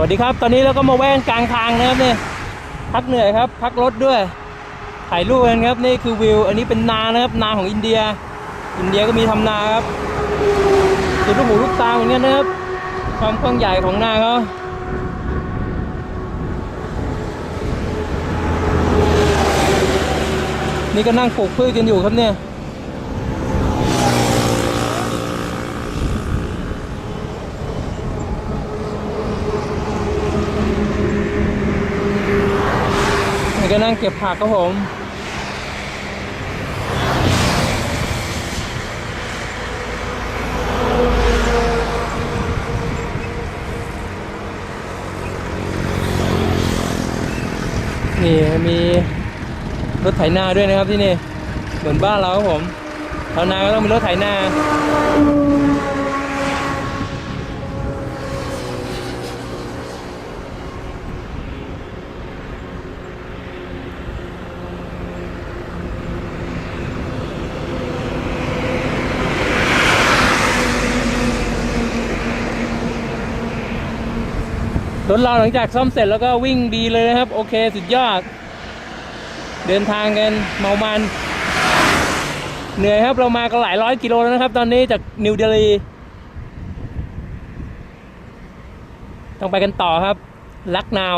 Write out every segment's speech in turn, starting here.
วัสดีครับ ตอนนี้เราก็มาแว่นกลางทางนะครับเนี่ยพักเหนื่อยครับ พักรถด้วย ถ่ายรูปกันครับนี่คือวิว อันนี้เป็นนานะครับนาของอินเดีย อินเดียก็มีทำนาครับสุดลูกหูลูกตาเหมือนกันนะครับ ความกว้างใหญ่ของนาเขานี่ก็นั่งปลูกพืชกันอยู่ครับเนี่ย นี่ก็นั่งเก็บผักครับผม นี่มีรถไถนาด้วยนะครับที่นี่ เหมือนบ้านเราครับผมชาวนาก็ต้องมีรถไถนา รถเราหลังจากซ่อมเสร็จแล้วก็วิ่งดีเลยนะครับ โอเคสุดยอด เดินทางกันเมามัน เหนื่อยครับเรามากันหลายร้อยกิโลแล้วนะครับ ตอนนี้จากนิวเดลีต้องไปกันต่อครับ ลักนาว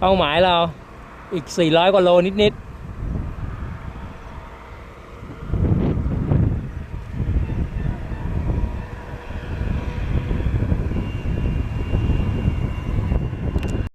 เป้าหมายเราอีก 400 กว่าโลนิดๆ